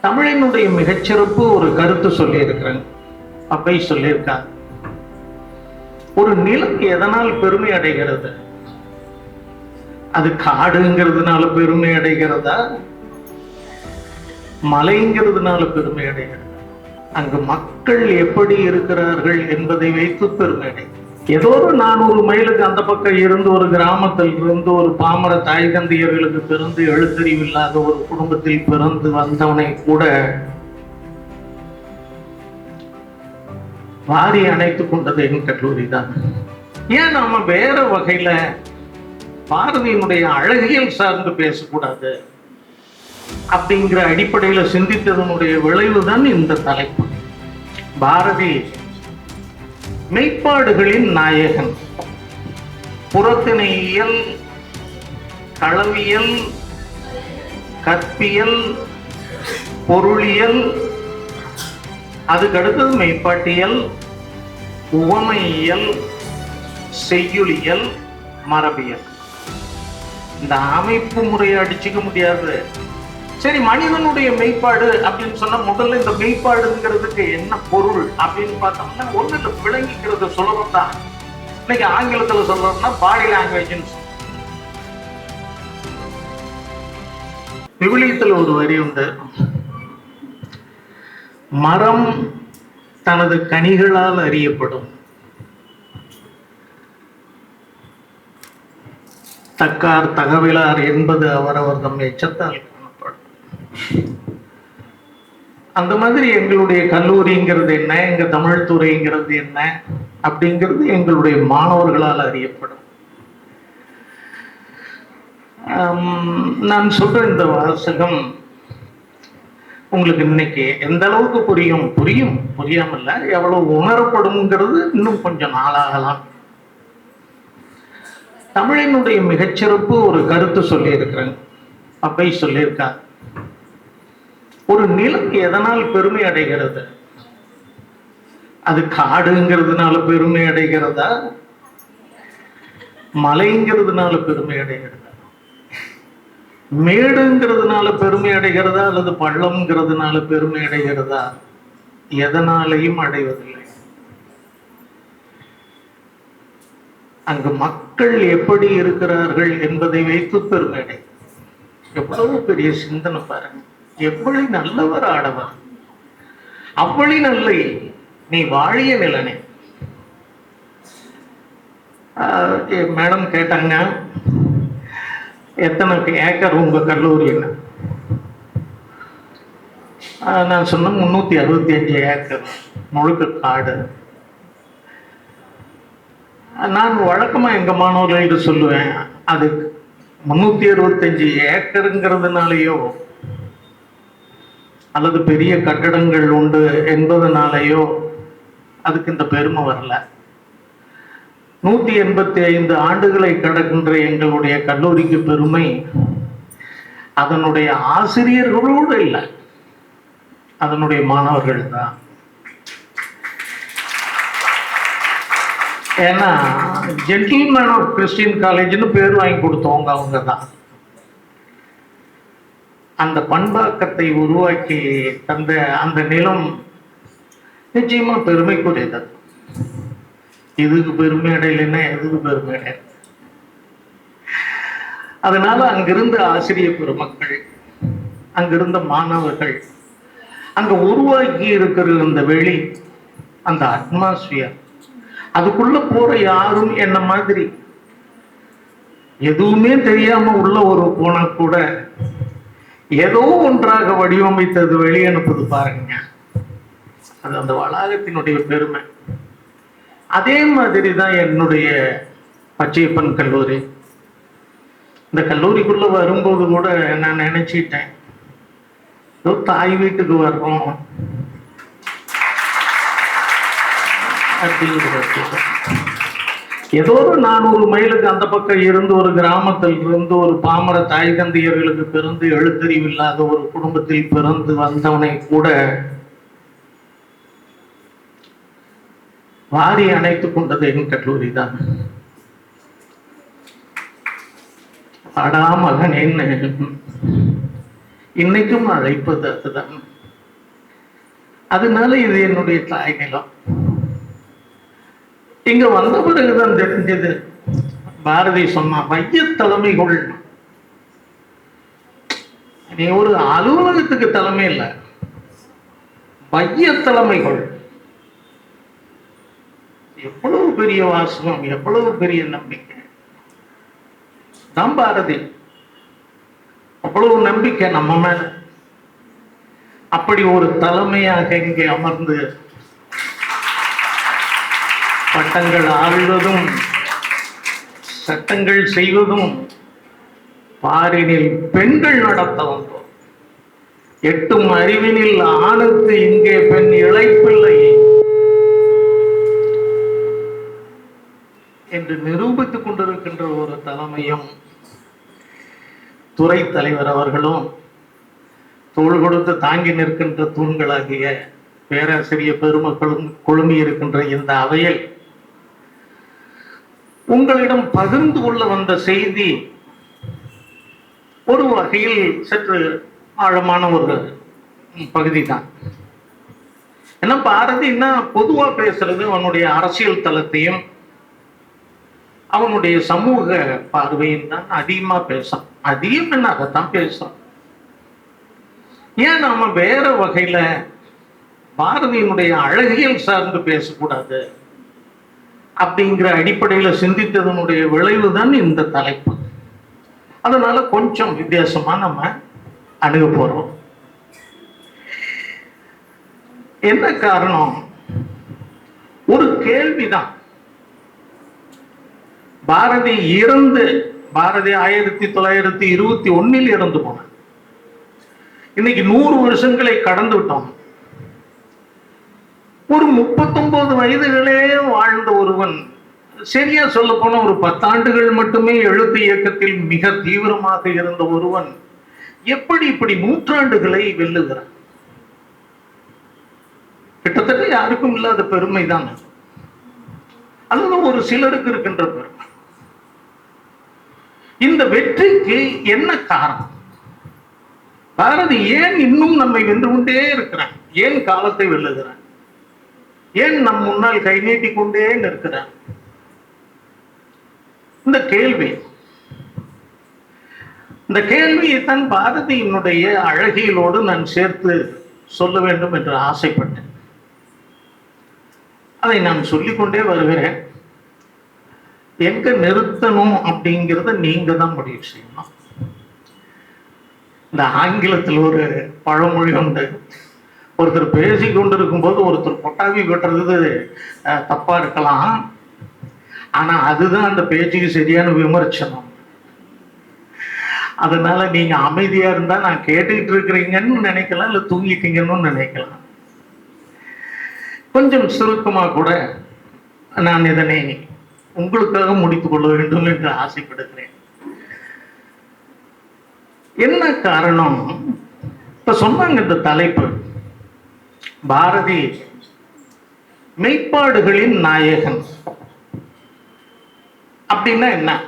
தமிழினுடைய மிகச்சிறப்பு ஒரு கருத்து சொல்லியிருக்கிறேன். அப்பை சொல்லியிருக்காங்க. ஒரு நிலம் எதனால் பெருமை அடைகிறது? அது காடுங்கிறதுனால பெருமை அடைகிறதா? மலைங்கிறதுனால பெருமை அடைகிறது? அங்கு மக்கள் எப்படி இருக்கிறார்கள் என்பதை வைத்து பெருமை அடைகிறது. ஏதோ ஒரு நானூறு மைலுக்கு அந்த பக்கம் இருந்து ஒரு கிராமத்தில் இருந்து ஒரு பாமர தாய் தந்தையர்களுக்கு பிறந்து எழுத்தறிவில்லாத ஒரு குடும்பத்தில் பிறந்து வந்தவனை கூட வாரி அணைத்துக் கொண்டது என் கல்லூரி தான். ஏன் நாம வேற வகையில பாரதியினுடைய அழகியல் சார்ந்து பேசக்கூடாது? அப்படிங்கிற அடிப்படையில சிந்தித்ததனுடைய விளைவுதான் இந்த தலைப்பு. பாரதி மெய்ப்பாடுகளின் நாயகன். புறத்திணையியல் களவியல் கற்பியல் பொருளியல் அதுக்கு அடுத்தது மெய்ப்பாட்டியல் உவமையியல் செய்யுளியல் மரபியல். இந்த அமைப்பு முறையை அடிச்சுக்க முடியாது. சரி மனிதனுடைய மெய்ப்பாடு அப்படின்னு சொன்னா முதல்ல இந்த மெய்ப்பாடுங்கிறதுக்கு என்ன பொருள் அப்படின்னு பார்த்தோம்னா ஒண்ணு இல்லை விளங்கிக்கிறது சுலபம் தான் இன்னைக்கு ஆங்கிலத்துல சொல்றோம்னா பாடி லாங்குவேஜ்னு விவிலியத்தில் ஒரு வரி உண்டு. மரம் தனது கனிகளால் அறியப்படும். தக்கார் தகவலார் என்பது அவரவர் தம் எச்சத்தால் அந்த மாதிரி எங்களுடைய கல்லூரிங்கிறது என்ன? எங்க தமிழ் துறைங்கிறது என்ன? அப்படிங்கிறது எங்களுடைய மாணவர்களால் அறியப்படும். நான் சொல்ற இந்த வாசகம் உங்களுக்கு இன்னைக்கு எந்த அளவுக்கு புரியும்? புரியும். புரியாமல்ல. எவ்வளவு உணரப்படும்ங்கிறது இன்னும் கொஞ்சம் நாளாகலாம். தமிழினுடைய மிகச்சிறப்பு ஒரு கருத்து சொல்லியிருக்கிறேன். அப்பை சொல்லியிருக்காங்க ஒரு நிலம் எதனால் பெருமை அடைகிறது? அது காடுங்கிறதுனால பெருமை அடைகிறதா? மலைங்கிறதுனால பெருமை அடைகிறதா? மேடுங்கிறதுனால பெருமை அடைகிறதா? அல்லது பள்ளம்ங்கிறதுனால பெருமை அடைகிறதா? எதனாலையும் அடைவதில்லை. அங்கு மக்கள் எப்படி இருக்கிறார்கள் என்பதை வைத்து பெருமை அடை எவ்வளவு பெரிய சிந்தனை பாருங்க. எவ்வளவு நல்லவர் ஆடவர். அவ்வளி நல்லை நீ வாழிய நிலனே. மேடம் கேட்டாங்க. எத்தனை ஏக்கர் உங்க கல்லூரியில் ஆஹ் நான் சொன்னேன் முன்னூத்தி அறுபத்தி அஞ்சு ஏக்கர் முழுக்க காடு. நான் வழக்கமா எங்க மாணவர்கள்ட்ட சொல்லுவேன் அது முன்னூத்தி அறுபத்தஞ்சு ஏக்கருங்கிறதுனாலயோ அல்லது பெரிய கட்டடங்கள் உண்டு என்பதனாலேயோ அதுக்கு இந்த பெருமை வரல. நூற்றி எண்பத்தி ஐந்து ஆண்டுகளை கடக்கின்ற எங்களுடைய கல்லூரிக்கு பெருமை அதனுடைய ஆசிரியர்களோடு இல்லை அதனுடைய மாணவர்கள் தான். ஏன்னா ஜென்டில்மேன் ஆஃப் கிறிஸ்டின் காலேஜ்னு பேர் வாங்கி கொடுத்தவங்க அவங்க தான். அந்த பண்பாக்கத்தை உருவாக்கி தந்த அந்த நிலம் நிச்சயமா பெருமைக்குரியது. இதுக்கு பெருமை அடையலைன்னா எதுக்கு பெருமை அடைய அதனால அங்கிருந்த ஆசிரிய பெருமக்கள் அங்கிருந்த மாணவர்கள் அங்க உருவாக்கி இருக்கிற அந்த வெளி அந்த அட்மாஸ்பியர் அதுக்குள்ள போற யாரும் என்ன மாதிரி? எதுவுமே தெரியாம உள்ள ஒரு போனா கூட ஏதோ ஒன்றாக வடிவமைத்தது வெளியனுப்புது பாருங்க. அது அந்த வளாகத்தினுடைய பெருமை. அதே மாதிரி தான் என்னுடைய பச்சையப்பன் கல்லூரி. இந்த கல்லூரிக்குள்ள வரும்போது கூட நான் நினைச்சிட்டேன். ஏதோ தாய் வீட்டுக்கு வர்றோம் அப்படிங்கிறது ஏதோ ஒரு நானூறு மைலுக்கு அந்த பக்கம் இருந்து ஒரு கிராமத்தில் இருந்து ஒரு பாமர தாய் தந்தையர்களுக்கு பிறந்து எழுத்தறிவில்லாத ஒரு குடும்பத்தில் பிறந்து வந்தவனை கூட வாரி அணைத்துக் கொண்டது என் கல்லூரி தான் அடா என்ன? இன்னைக்கும் அழைப்பது அதுதான். அதனால இது என்னுடைய தாய் நிலம். இங்க வந்த பிறகுதான் தெரிஞ்சது. பாரதி சொன்னா மைய தலைமைகள். நீ ஒரு அலுவலகத்துக்கு தலைமை இல்லை. மைய தலைமைகள். எவ்வளவு பெரிய வாசகம் எவ்வளவு பெரிய நம்பிக்கை. தான் பாரதி அவ்வளவு நம்பிக்கை நம்ம மேல. அப்படி ஒரு தலைமையாக இங்கே அமர்ந்து பட்டங்கள் ஆழ்வதும் சட்டங்கள் செய்வதும் பாரினில் பெண்கள் நடத்த வந்தோம் எட்டும் அறிவினில் ஆணுக்கு இங்கே பெண் இழைப்பில்லை என்று நிரூபித்துக் கொண்டிருக்கின்ற ஒரு தலைமையும் துறை தலைவர் அவர்களும் தோள் கொடுத்து தாங்கி நிற்கின்ற தூண்களாகிய பேராசிரியர் பெருமக்களும் கொழுமி இருக்கின்ற இந்த அவையில் உங்களிடம் பகிர்ந்து கொள்ள வந்த செய்தி ஒரு வகையில் சற்று ஆழமான ஒரு பகுதி தான் ஏன்னா பாரதின்னா பொதுவா பேசுறது அவனுடைய அரசியல் தளத்தையும் அவனுடைய சமூக பார்வையும் தான் அதிகமா பேசும் அதிகம் என்ன அதைத்தான் பேசும் ஏன் நாம வேற வகையில பாரதியினுடைய அழகியல் சார்ந்து பேசக்கூடாது? அப்படிங்கிற அடிப்படையில சிந்தித்ததனுடைய விளைவு தான் இந்த தலைப்பு. அதனால கொஞ்சம் வித்தியாசமா நம்ம அணுக போறோம். என்ன காரணம்? ஒரு கேள்விதான். பாரதி இறந்து பாரதி ஆயிரத்தி தொள்ளாயிரத்தி இருபத்தி ஒன்னில் இறந்து போன இன்னைக்கு நூறு வருஷங்களை கடந்து விட்டோம். ஒரு முப்பத்தொன்பது வயதுகளே வாழ்ந்த ஒருவன். சரியா சொல்ல போன ஒரு பத்தாண்டுகள் மட்டுமே எழுத்து இயக்கத்தில் மிக தீவிரமாக இருந்த ஒருவன். எப்படி இப்படி நூற்றாண்டுகளை வெல்லுகிறான்? கிட்டத்தட்ட யாருக்கும் இல்லாத பெருமை தான் அல்லது ஒரு சிலருக்கு இருக்கின்ற பெருமை. இந்த வெற்றிக்கு என்ன காரணம்? பாரதி ஏன் இன்னும் நம்மை வென்று கொண்டே இருக்கிறான்? ஏன் காலத்தை வெல்லுகிறான்? ஏன் நம் முன்னால் கை நீட்டி கொண்டே நிற்கிறான் இந்த கேள்வி. இந்த கேள்வியை தன் பாரதியினுடைய அழகியலோடு நான் சேர்த்து சொல்ல வேண்டும் என்று ஆசைப்பட்டேன். அதை நான் சொல்லிக்கொண்டே வருகிறேன். எங்க நிறுத்தணும் அப்படிங்கிறத நீங்க தான் முடிவு செய்யணும். இந்த ஆங்கிலத்தில் ஒரு பழமொழி உண்டு. ஒருத்தர் பேசி கொண்டிருக்கும் போது ஒருத்தர் கொட்டாவி கொட்டுறது அஹ், தப்பா இருக்கலாம். ஆனா அதுதான் அந்த பேச்சுக்கு சரியான விமர்சனம். அதனால நீங்க அமைதியா இருந்தா நான் கேட்டுக்கிட்டு இருக்கிறீங்கன்னு நினைக்கலாம் இல்ல தூங்கிட்டீங்கன்னு நினைக்கலாம். கொஞ்சம் சுருக்கமா கூட நான் இதனை உங்களுக்காக முடித்துக் கொள்ள வேண்டும் என்று ஆசைப்படுகிறேன். என்ன காரணம்? இப்ப சொன்னாங்க இந்த தலைப்பு. பாரதி மெய்ப்பாடுகளின் நாயகன். அப்படின்னா என்ன?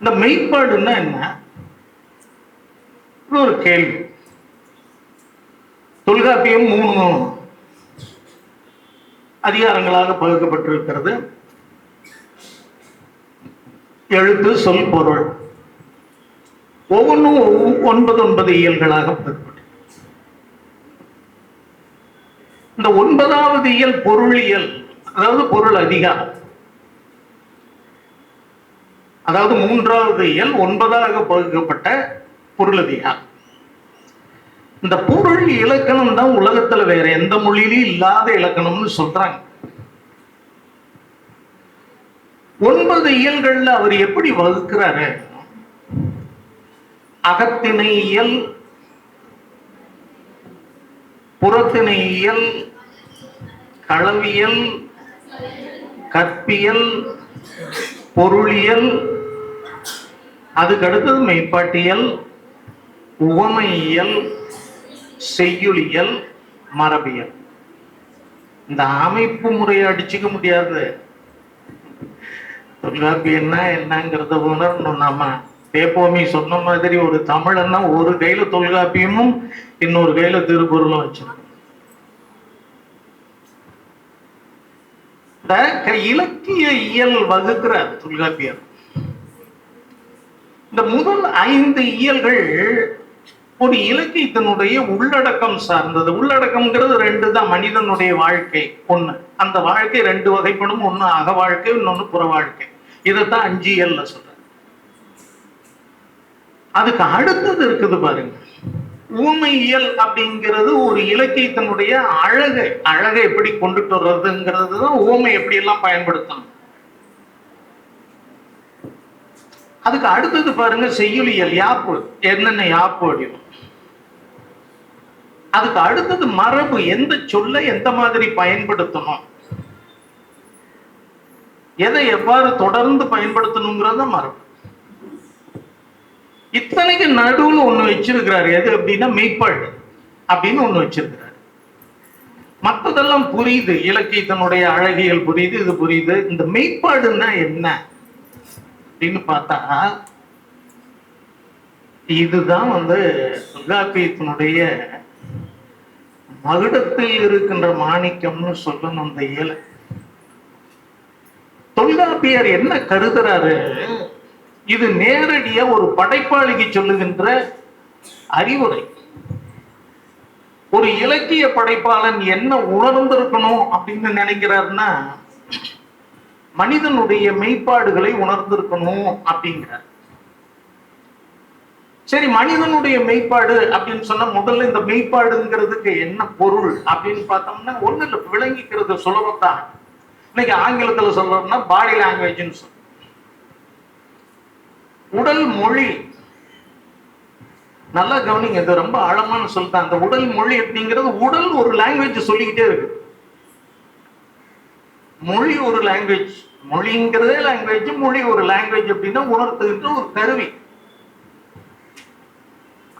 இந்த மெய்ப்பாடுன்னா என்ன? ஒரு கேள்வி. தொல்காப்பியம் மூணு. அதிகாரங்களாக பகுக்கப்பட்டிருக்கிறது. எழுத்து சொல் பொருள் ஒவ்வொன்றும் ஒன்பது ஒன்பது இயல்களாக பகுக்கப்பட்டு இந்த ஒன்பதாவது இயல் பொருளியல் அதாவது பொருள் அதிகாரம். அதாவது மூன்றாவது இயல் ஒன்பதாக பகுக்கப்பட்ட பொருள் அதிகாரம். இந்த பொருள் இலக்கணம் தான் உலகத்துல வேற எந்த மொழியிலும் இல்லாத இலக்கணம்னு சொல்றாங்க. ஒன்பது இயல்கள்ல அவர் எப்படி வகுக்கிறாரு? அகத்தினை இயல் புறத்தினை இயல் களவியல் கற்பியல் பொருளியல் அதுக்கு அடுத்தது மெய்ப்பாட்டியல் உவமையியல் செய்யுளியல் மரபியல். இந்த அமைப்பு முறையை அடிச்சுக்க முடியாது. தொல்காப்பியம்னா என்னங்கிறத உணரணும் நம்ம. தேப்போமி சொன்ன மாதிரி ஒரு தமிழன்னா ஒரு கையில தொல்காப்பியமும் இன்னொரு கையில திருக்குறளும் வச்சிருக்கோம். இந்த இலக்கிய இயல் வகுக்கிறார் தொல்காப்பியர். இந்த முதல் ஐந்து இயல்கள் ஒரு இலக்கியத்தினுடைய உள்ளடக்கம் சார்ந்தது. உள்ளடக்கம்ங்கிறது ரெண்டு தான் மனிதனுடைய வாழ்க்கை ஒண்ணு. அந்த வாழ்க்கை ரெண்டு வகைப்படும். ஒண்ணு அக வாழ்க்கை இன்னொன்னு புற வாழ்க்கை. இதைத்தான் அஞ்சு இயல்ல சொல்றேன் அதுக்கு அடுத்தது இருக்குது பாருங்க. ஊமையியல் அப்படிங்கிறது ஒரு இலக்கியத்தினுடைய அழகை அழகை எப்படி கொண்டுட்டு வர்றதுங்கிறது தான் ஊமை எப்படி எல்லாம் பயன்படுத்தணும். அதுக்கு அடுத்தது பாருங்க செய்யுளியல் யாப்பு என்னென்ன யாப்பு வடிவம் அதுக்கு அடுத்தது மரபு எந்த சொல்ல எந்த மாதிரி பயன்படுத்தணும். எதை எவ்வாறு தொடர்ந்து பயன்படுத்தணுங்கிறத மரபு. இத்தனைக்கு நடுவுல ஒண்ணு வச்சிருக்கிறாரு. எது அப்படின்னா மெய்ப்பாடு அப்படின்னு ஒண்ணு வச்சிருக்கிறாரு. மற்றதெல்லாம் புரியுது. இலக்கியத்தினுடைய அழகியல் புரியுது இது புரியுது. இந்த மெய்ப்பாடுன்னா என்ன அப்படின்னு பார்த்தா இதுதான் வந்து தொல்காப்பியத்தினுடைய மகுடத்தில் இருக்கின்ற மாணிக்கம்னு சொல்லணும் அந்த இயலை. தொல்காப்பியர் என்ன கருதுறாரு? இது நேரடியா ஒரு படைப்பாளிக்கு சொல்லுகின்ற அறிவுரை. ஒரு இலக்கிய படைப்பாளன் என்ன உணர்ந்திருக்கணும் அப்படின்னு நினைக்கிறாருன்னா மனிதனுடைய மெய்ப்பாடுகளை உணர்ந்திருக்கணும் அப்படிங்கிறார். சரி மனிதனுடைய மெய்ப்பாடு அப்படின்னு சொன்னா முதல்ல இந்த மெய்ப்பாடுங்கிறதுக்கு என்ன பொருள் அப்படின்னு பார்த்தோம்னா ஒண்ணு இல்லை விளங்கிக்கிறது சுலபத்தான் இன்னைக்கு ஆங்கிலத்துல சொல்றோம்னா பாடி லாங்குவேஜ்னு சொல்றோம். உடல் மொழி. நல்லா கவனிங்க இது ரொம்ப ஆழமான சொல்லிட்டேன் அந்த உடல் மொழி அப்படிங்கிறது உடல் ஒரு லாங்குவேஜ் சொல்லிக்கிட்டே இருக்கு. மொழி ஒரு லாங்குவேஜ் மொழிங்கிறதே லாங்குவேஜ் மொழி ஒரு லாங்குவேஜ் அப்படின்னா உணர்த்துகின்ற ஒரு கருவி.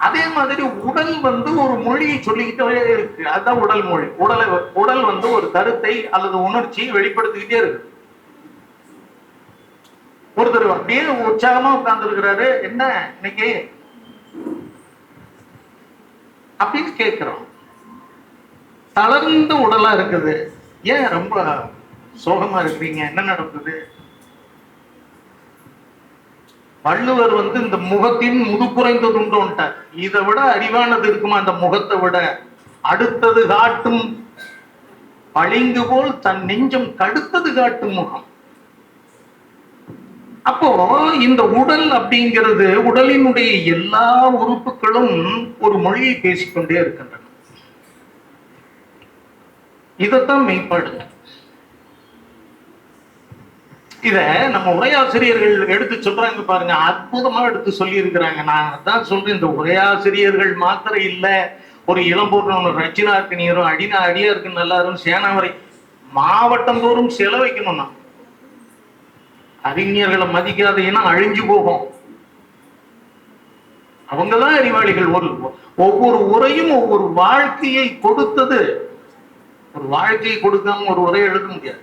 அதே மாதிரி உடல் வந்து ஒரு மொழியை சொல்லிக்கிட்டே இருக்கு. அதுதான் உடல் மொழி. உடலை உடல் வந்து ஒரு கருத்தை அல்லது உணர்ச்சியை வெளிப்படுத்திக்கிட்டே இருக்கு ஒருத்தர் அப்படியே உற்சாகமா உட்கார்ந்து இருக்கிறாரு என்ன இன்னைக்கு? அப்படின்னு கேட்கிறோம். தளர்ந்த உடலா இருக்குது. ஏன் ரொம்ப சோகமா இருக்கிறீங்க? என்ன நடக்குது வள்ளுவர் வந்து இந்த முகத்தின் முதுகுறைந்தது உண்டோன்ட்டார் இதை விட அறிவானது இருக்குமா அந்த முகத்தை விட? அடுத்தது காட்டும். பளிங்கு போல் தன் நெஞ்சம் கடுத்தது காட்டும் முகம். அப்போ இந்த உடல் அப்படிங்கிறது உடலினுடைய எல்லா உறுப்புகளும் ஒரு மொழியை பேசிக்கொண்டே இருக்கின்றன. இதைத்தான் மெய்ப்பாடுங்க இத நம்ம உரையாசிரியர்கள் எடுத்து சொல்றாங்க பாருங்க அற்புதமா எடுத்து சொல்லி இருக்கிறாங்க நான் அதான் சொல்றேன் இந்த உரையாசிரியர்கள் மாத்திரம் இல்ல ஒரு இளம்பூர்ணம் ரச்சினா இருக்கு நீரும் அடினா அடியா இருக்கு நல்லா இருக்கும் சேனாவரை மாவட்டம் தோறும் செலவைக்கணும்னா. அறிஞர்களை மதிக்காதீங்கன்னா அழிஞ்சு போகும். அவங்கதான் அறிவாளிகள். ஒரு ஒவ்வொரு உரையும் ஒவ்வொரு வாழ்க்கையை கொடுத்தது. ஒரு வாழ்க்கையை கொடுக்காம ஒரு உரை எழுத முடியாது.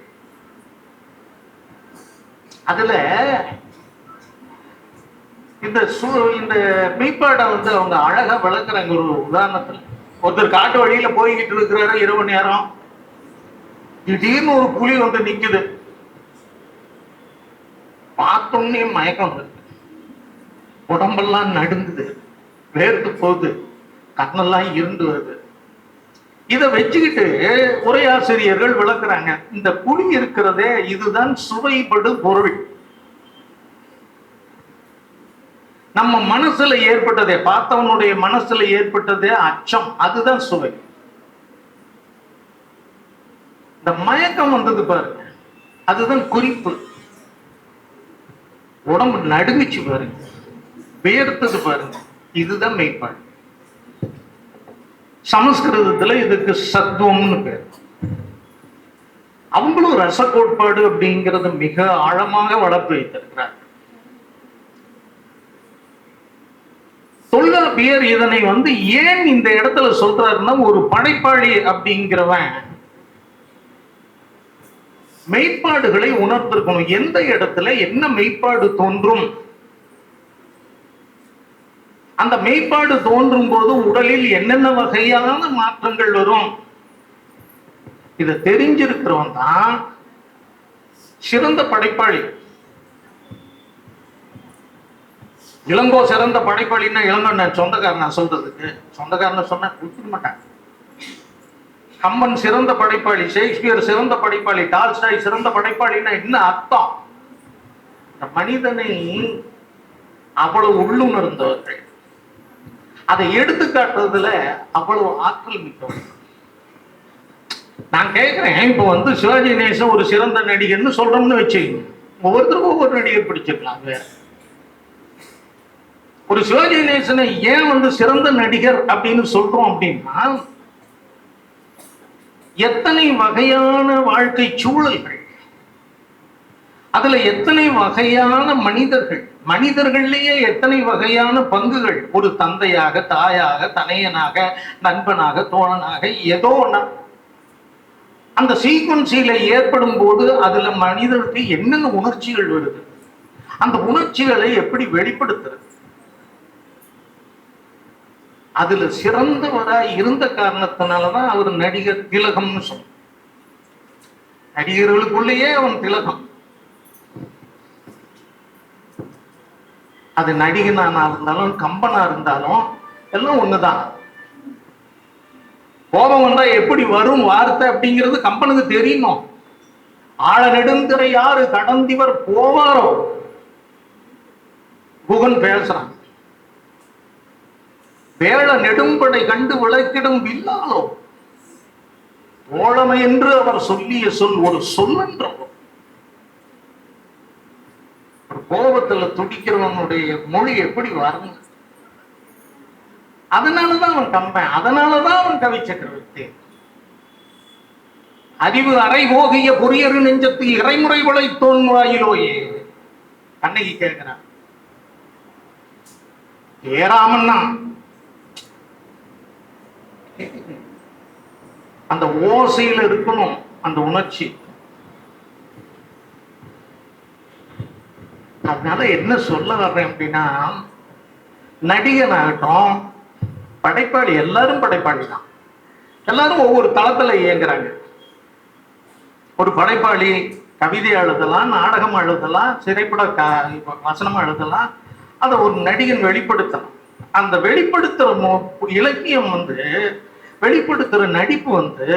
அதுல இந்த சு இந்த மெய்ப்பாடை வந்து அவங்க அழகா விளக்குறாங்க. ஒரு உதாரணத்துல ஒருத்தர் காட்டு வழியில போய்கிட்டு இருக்கிறாரு இரவு நேரம். திடீர்னு ஒரு புலி வந்து நிக்குது. பார்த்தோன்னே மயக்கம் வருது. உடம்பெல்லாம் நடுங்குது. வேர்த்து போகுது. கண்ணெல்லாம் இருந்து வருது. இதை வச்சுக்கிட்டு உரையாசிரியர்கள் விளக்குறாங்க இந்த புளி இருக்கிறதே இதுதான் சுவைப்படு பொருள். நம்ம மனசுல ஏற்பட்டதே பார்த்தவனுடைய மனசுல ஏற்பட்டதே அச்சம் அதுதான் சுவை. இந்த மயக்கம் வந்தது பாருங்க. அதுதான் குறிப்பு. உடம்பு நடுங்கிச்சு பாருங்க. வேர்த்தது பாருங்க. இதுதான் மெய்ப்பாடு. சமஸ்கிருதத்துல இதுக்கு சத்துவம்னு பேர். அவங்களும் ரச கோட்பாடு அப்படிங்கறது மிக ஆழமாக வளர்த்து வைத்திருக்கிறார். தொல்காப்பியர் இதனை வந்து ஏன் இந்த இடத்துல சொல்றாருன்னா ஒரு படைப்பாளி அப்படிங்கிறவன் மெய்ப்பாடுகளை உணர்ந்திருக்கணும். எந்த இடத்துல என்ன மெய்ப்பாடு தோன்றும்? அந்த மெய்ப்பாடு தோன்றும் போது உடலில் என்னென்ன வகையான மாற்றங்கள் வரும்? இதை தெரிஞ்சிருக்கிறவன் தான் சிறந்த படைப்பாளி. இளங்கோ சிறந்த படைப்பாளின்னா இளங்கோ நான் சொந்தக்காரன் நான் சொல்றதுக்கு. சொந்தக்காரன் சொன்னா கொடுத்துக்க மாட்டேன். கம்பன் சிறந்த படைப்பாளி ஷேக்ஸ்பியர் சிறந்த படைப்பாளி டால்ஸ்டாய் சிறந்த படைப்பாளின்னா என்ன அர்த்தம்? இந்த மனிதனை அவ்வளவு உள்ளுணர்ந்தவர்கள். அதை எடுத்து காட்டுறதுல அவ்வளவு ஆற்றல் மிக்கவர்கள். நான் கேட்கிறேன் இப்ப வந்து சிவாஜி கணேசன் ஒரு சிறந்த நடிகர்னு சொல்றோம்னு வச்சுக்கோங்க. ஒவ்வொருத்தருக்கும் ஒவ்வொரு நடிகர் பிடிச்சிருக்கலாம் வேற. ஒரு சிவாஜி கணேசனை ஏன் வந்து சிறந்த நடிகர் அப்படின்னு சொல்றோம் அப்படின்னா எத்தனை வகையான வாழ்க்கை சூழல்கள்? அதுல எத்தனை வகையான மனிதர்கள்? மனிதர்கள்லயே எத்தனை வகையான பங்குகள்? ஒரு தந்தையாக தாயாக தனையனாக நண்பனாக தோழனாக ஏதோ ஒண்ணு. அந்த சீக்வன்சியில ஏற்படும் போது அதுல மனிதனுக்கு என்னென்ன உணர்ச்சிகள் வருது? அந்த உணர்ச்சிகளை எப்படி வெளிப்படுத்துறது? அதுல சிறந்தவரா இருந்த காரணத்தினாலதான் அவர் நடிகர் திலகம்னு சொன்ன நடிகர்களுக்குள்ளேயே அவன் திலகம். அது நடிகனானா இருந்தாலும் கம்பனா இருந்தாலும் எல்லாம் ஒண்ணுதான். கோபம் வந்தா எப்படி வரும் வார்த்தை அப்படிங்கிறது கம்பனுக்கு தெரியணும். ஆழ நெடுந்திரை யாரு கடந்திவர் போவாரோ? குகன் பேசுறான். வேள நெடும்படை கண்டு விளக்கிடும் வில்லாலோ தோழமை என்று அவர் சொல்லிய சொல் ஒரு சொல் ஒரு கோபத்துல துடிக்கிறவனுடைய மொழி எப்படி வரும் அதனாலதான் அவன் கம்பன் அதனாலதான் அவன் கவி சக்கரவர்த்தி. அறிவு அறை போகிய பொரியரு நெஞ்சத்து இறைமுறை கொலை தோன்வாயிலோயே கண்ணகி கேட்கிறான். ஏராமன்னா அந்த ஓசையில் இருக்கணும் அந்த உணர்ச்சி. அதனால என்ன சொல்ல வர்றேன் அப்படின்னா நடிகன் ஆகட்டும் படைப்பாளி எல்லாரும் படைப்பாளி தான். எல்லாரும் ஒவ்வொரு தளத்துல இயங்குறாங்க. ஒரு படைப்பாளி கவிதை எழுதலாம் நாடகம் எழுதலாம் திரைப்பட வசனம் எழுதலாம் அதை ஒரு நடிகன் வெளிப்படுத்தலாம் அந்த வெளிப்படுத்துற இலக்கியம் வந்து வெளிப்படுத்துற நடிப்பு வந்து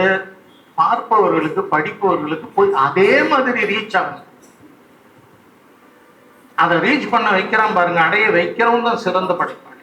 பார்ப்பவர்களுக்கு படிப்பவர்களுக்கு போய் அதே மாதிரி ரீச் ஆகும். அதை ரீச் பண்ண வைக்கிறான் பாருங்க அடைய வைக்கிறவன் தான் சிறந்த படைப்பான்.